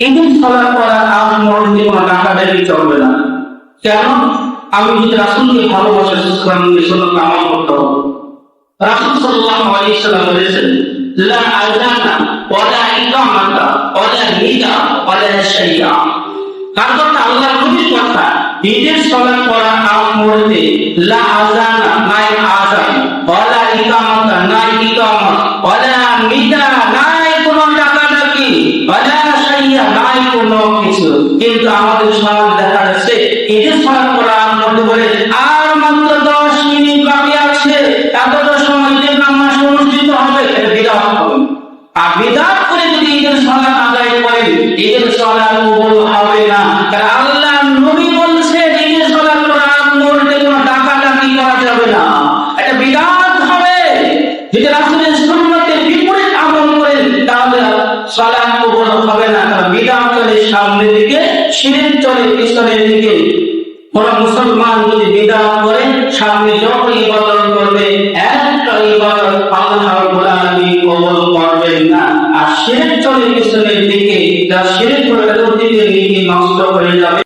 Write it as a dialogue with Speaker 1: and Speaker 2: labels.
Speaker 1: ঈদের সালাত করা আজ মরণে কোনো ডাকাডাকি চলবে না। কেন? আমি যদি রাসুলকে ভালোবাসা ইসলামকে শোনো কামাল করতে হবে। রাসুল সাল্লাল্লাহু আলাইহি বলেছেন, লা আযানা ওয়ালা ইকামাতা ওয়ালা নিদা ওয়ালা শাইয়া। কারণ আল্লাহর নবীর কথা ঈদের সালাত করা আজ মরণে লা আযানা নাই আযান ওয়ালা ইকামাতা নাই ইকামত ওয়ালা নিদা নাই কোনো ডাকাডাকি ওয়ালা নাই কোনো কিছু। কিন্তু আমাদের সমাজ দেখা যাচ্ছে ঈদের সালাত করা মরণে বলে, আর মাত্র দশ মিনিট বাকি আছে, এতটা সময় ঈদের নামাজ অনুষ্ঠিত হবে বিরাট হবে। আর বিদাত করে যদি ঈদের সালাত আদায় করেন, ঈদের সালাত কবুল হবে না। কারণ আল্লাহ নবী বলছেন, ঈদের সালাত করা মরতে কোনো ডাকাডাকি করা যাবে না। এটা বিদাত হবে। যদি রাসূলের সালাত কবুল হবে না। কারণ বিদাত চলে দিকে শিরিক চলে পিছনের দিকে। কোন মুসলমান যদি বিদাত করে, সামনে যত ইবাদত করবে একটা ইবাদত আল্লাহ আলামিন কবুল করবেন না। আর শিরক চলে পিছনের দিকে যা শিরক করে অতীতে নষ্ট হয়ে যাবে।